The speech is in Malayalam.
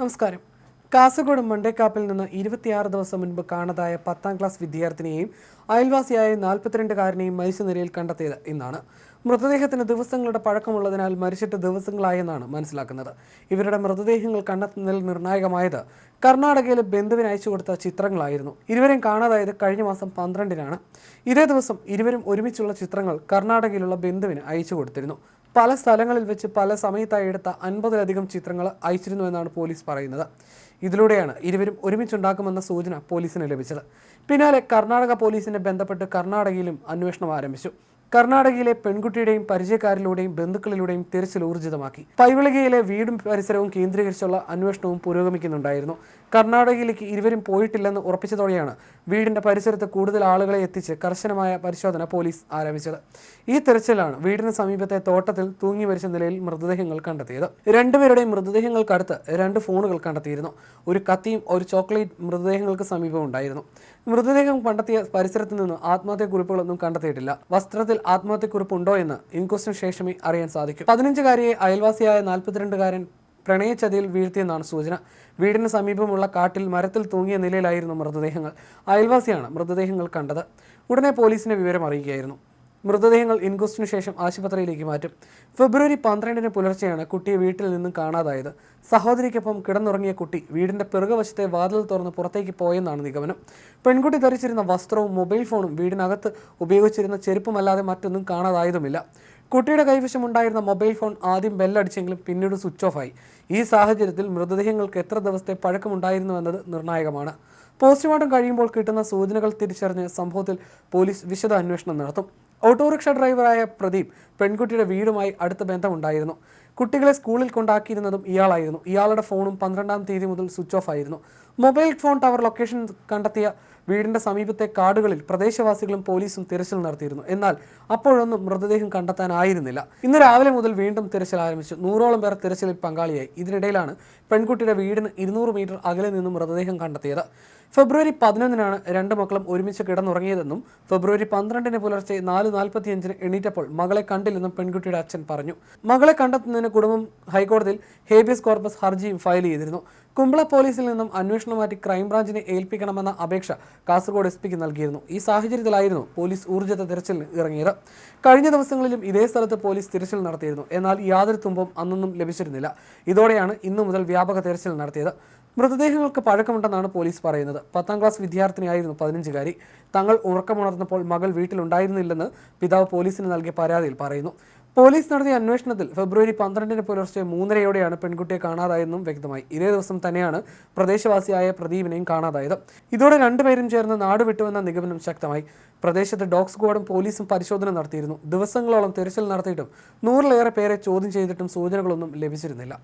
നമസ്കാരം. കാസർഗോഡ് മണ്ടേക്കാപ്പിൽ നിന്ന് ഇരുപത്തിയാറ് ദിവസം മുൻപ് കാണാതായ പത്താം ക്ലാസ് വിദ്യാർത്ഥിനിയെയും അയൽവാസിയായ നാൽപ്പത്തിരണ്ടുകാരനെയും മരിച്ചനിലയിൽ കണ്ടെത്തിയത് ഇന്നാണ്. മൃതദേഹത്തിന് ദിവസങ്ങളുടെ പഴക്കമുള്ളതിനാൽ മരിച്ചിട്ട് ദിവസങ്ങളായെന്നാണ് മനസ്സിലാക്കുന്നത്. ഇവരുടെ മൃതദേഹങ്ങൾ കണ്ടെത്തുന്നതിൽ നിർണായകമായത് കർണാടകയിലെ ബന്ധുവിന് അയച്ചു കൊടുത്ത ചിത്രങ്ങളായിരുന്നു. ഇരുവരെയും കാണാതായത് കഴിഞ്ഞ മാസം പന്ത്രണ്ടിനാണ്. ഇതേ ദിവസം ഇരുവരും ഒരുമിച്ചുള്ള ചിത്രങ്ങൾ കർണാടകയിലുള്ള ബന്ധുവിന് അയച്ചു കൊടുത്തിരുന്നു. പല സ്ഥലങ്ങളിൽ വെച്ച് പല സമയത്തായി എടുത്ത അൻപതിലധികം ചിത്രങ്ങൾ അയച്ചിരുന്നു എന്നാണ് പോലീസ് പറയുന്നത്. ഇതിലൂടെയാണ് ഇരുവരും ഒരുമിച്ചുണ്ടാക്കുമെന്ന സൂചന പോലീസിന് ലഭിച്ചത്. പിന്നാലെ കർണാടക പോലീസിനെ ബന്ധപ്പെട്ട് കർണാടകയിലും അന്വേഷണം ആരംഭിച്ചു. കർണാടകയിലെ പെൺകുട്ടിയുടെയും പരിചയക്കാരിലൂടെയും ബന്ധുക്കളിലൂടെയും തിരച്ചിൽ ഊർജിതമാക്കി. പൈവളികയിലെ വീടും പരിസരവും കേന്ദ്രീകരിച്ചുള്ള അന്വേഷണവും പുരോഗമിക്കുന്നുണ്ടായിരുന്നു. കർണാടകയിലേക്ക് ഇരുവരും പോയിട്ടില്ലെന്ന് ഉറപ്പിച്ചതോടെയാണ് വീടിന്റെ പരിസരത്ത് കൂടുതൽ ആളുകളെ എത്തിച്ച് കർശനമായ പരിശോധന പോലീസ് ആരംഭിച്ചത്. ഈ തെരച്ചിലാണ് വീടിന് സമീപത്തെ തോട്ടത്തിൽ തൂങ്ങി മരിച്ച നിലയിൽ മൃതദേഹങ്ങൾ കണ്ടെത്തിയത്. രണ്ടുപേരുടെയും മൃതദേഹങ്ങൾക്കടുത്ത് രണ്ട് ഫോണുകൾ കണ്ടെത്തിയിരുന്നു. ഒരു കത്തിയും ഒരു ചോക്ലേറ്റ് മൃതദേഹങ്ങൾക്ക് സമീപം ഉണ്ടായിരുന്നു മൃതദേഹം കണ്ടെത്തിയ പരിസരത്ത് നിന്ന് ആത്മഹത്യാ കുറിപ്പുകളൊന്നും കണ്ടെത്തിയിട്ടില്ല. വസ്ത്രത്തിൽ ആത്മഹത്യക്കുറിപ്പ് ഉണ്ടോ എന്ന് ഇൻക്വസ്റ്റിന് ശേഷമേ അറിയാൻ സാധിക്കും. പതിനഞ്ചുകാരിയെ അയൽവാസിയായ നാൽപ്പത്തിരണ്ടുകാരൻ പ്രണയച്ചതിയിൽ വീഴ്ത്തിയെന്നാണ് സൂചന. വീടിന് സമീപമുള്ള കാട്ടിൽ മരത്തിൽ തൂങ്ങിയ നിലയിലായിരുന്നു മൃതദേഹങ്ങൾ. അയൽവാസിയാണ് മൃതദേഹങ്ങൾ കണ്ടത്. ഉടനെ പോലീസിനെ വിവരം അറിയിക്കുകയായിരുന്നു. മൃതദേഹങ്ങൾ ഇൻക്വസ്റ്റിന് ശേഷം ആശുപത്രിയിലേക്ക് മാറ്റും. ഫെബ്രുവരി പന്ത്രണ്ടിന് പുലർച്ചെയാണ് കുട്ടിയെ വീട്ടിൽ നിന്നും കാണാതായത്. സഹോദരിക്കൊപ്പം കിടന്നുറങ്ങിയ കുട്ടി വീടിന്റെ പിറകുവശത്തെ വാതിൽ തുറന്ന് പുറത്തേക്ക് പോയെന്നാണ് നിഗമനം. പെൺകുട്ടി ധരിച്ചിരുന്ന വസ്ത്രവും മൊബൈൽ ഫോണും വീടിനകത്ത് ഉപയോഗിച്ചിരുന്ന ചെരുപ്പുമല്ലാതെ മറ്റൊന്നും കാണാതായതുമില്ല. കുട്ടിയുടെ കൈവശം ഉണ്ടായിരുന്ന മൊബൈൽ ഫോൺ ആദ്യം ബെല്ലടിച്ചെങ്കിലും പിന്നീട് സ്വിച്ച് ഓഫ് ആയി ഈ സാഹചര്യത്തിൽ മൃതദേഹങ്ങൾക്ക് എത്ര ദിവസത്തെ പഴക്കമുണ്ടായിരുന്നു എന്നത് നിർണായകമാണ്. പോസ്റ്റ്മോർട്ടം കഴിയുമ്പോൾ കിട്ടുന്ന സൂചനകൾ തിരിച്ചറിഞ്ഞ് സംഭവത്തിൽ പോലീസ് വിശദ അന്വേഷണം നടത്തും. ഓട്ടോറിക്ഷ ഡ്രൈവറായ പ്രദീപ് പെൺകുട്ടിയുടെ വീടുമായി അടുത്ത ബന്ധമുണ്ടായിരുന്നു. കുട്ടികളെ സ്കൂളിൽ കൊണ്ടാക്കിയിരുന്നതും ഇയാളായിരുന്നു. ഇയാളുടെ ഫോണും പന്ത്രണ്ടാം തീയതി മുതൽ സ്വിച്ച് ഓഫ് ആയിരുന്നു. മൊബൈൽ ഫോൺ ടവർ ലൊക്കേഷൻ കണ്ടെത്തിയ വീടിന്റെ സമീപത്തെ കാടുകളിൽ പ്രദേശവാസികളും പോലീസും തിരച്ചിൽ നടത്തിയിരുന്നു. എന്നാൽ അപ്പോഴൊന്നും മൃതദേഹം കണ്ടെത്താനായിരുന്നില്ല. ഇന്ന് രാവിലെ മുതൽ വീണ്ടും തിരച്ചിൽ ആരംഭിച്ചു. നൂറോളം പേർ തിരച്ചിലിൽ പങ്കാളിയായി. ഇതിനിടയിലാണ് പെൺകുട്ടിയുടെ വീടിന് ഇരുന്നൂറ് മീറ്റർ അകലെ നിന്നും മൃതദേഹം കണ്ടെത്തിയത്. ഫെബ്രുവരി പതിനൊന്നിനാണ് രണ്ട് മക്കളും ഒരുമിച്ച് കിടന്നുറങ്ങിയതെന്നും ഫെബ്രുവരി പന്ത്രണ്ടിന് പുലർച്ചെ നാല് നാൽപ്പത്തിയഞ്ചിന് എണീറ്റപ്പോൾ മകളെ കണ്ടില്ലെന്നും പെൺകുട്ടിയുടെ അച്ഛൻ പറഞ്ഞു. മകളെ കണ്ടെത്തുന്നതിന് കുടുംബം ഹൈക്കോടതിയിൽ ഹേബിയസ് കോർപ്പസ് ഹർജിയും ഫയൽ ചെയ്തിരുന്നു. കുമ്പള പോലീസിൽ നിന്നും അന്വേഷണം മാറ്റി ക്രൈംബ്രാഞ്ചിനെ ഏൽപ്പിക്കണമെന്ന അപേക്ഷ കാസർഗോഡ് എസ് പിക്ക് നൽകിയിരുന്നു. ഈ സാഹചര്യത്തിലായിരുന്നു പോലീസ് ഊർജിത തിരച്ചിലിന് ഇറങ്ങിയത്. കഴിഞ്ഞ ദിവസങ്ങളിലും ഇതേ സ്ഥലത്ത് പോലീസ് തിരച്ചിൽ നടത്തിയിരുന്നു. എന്നാൽ യാതൊരു തുമ്പും അന്നൊന്നും ലഭിച്ചിരുന്നില്ല. ഇതോടെയാണ് ഇന്നു മുതൽ വ്യാപക തിരച്ചിൽ നടത്തിയത്. മൃതദേഹങ്ങൾക്ക് പഴക്കമുണ്ടെന്നാണ് പോലീസ് പറയുന്നത്. പത്താം ക്ലാസ് വിദ്യാർത്ഥിനിയായിരുന്നു പതിനഞ്ചുകാരി. തങ്ങൾ ഉറക്കമുണർന്നപ്പോൾ മകൾ വീട്ടിലുണ്ടായിരുന്നില്ലെന്ന് പിതാവ് പോലീസിന് നൽകിയ പരാതിയിൽ പറയുന്നു. പോലീസ് നടത്തിയ അന്വേഷണത്തിൽ ഫെബ്രുവരി പന്ത്രണ്ടിന് പുലർച്ചെ മൂന്നരയോടെയാണ് പെൺകുട്ടിയെ കാണാതായെന്നും വ്യക്തമായി. ഇതേ ദിവസം തന്നെയാണ് പ്രദേശവാസിയായ പ്രദീപിനെയും കാണാതായത്. ഇതോടെ രണ്ടുപേരും ചേർന്ന് നാട് വിട്ടുവെന്ന നിഗമനം ശക്തമായി. പ്രദേശത്ത് ഡോഗ് സ്ക്വാഡും പോലീസും പരിശോധന നടത്തിയിരുന്നു. ദിവസങ്ങളോളം തിരച്ചിൽ നടത്തിയിട്ടും നൂറിലേറെ പേരെ ചോദ്യം ചെയ്തിട്ടും സൂചനകളൊന്നും ലഭിച്ചിരുന്നില്ല.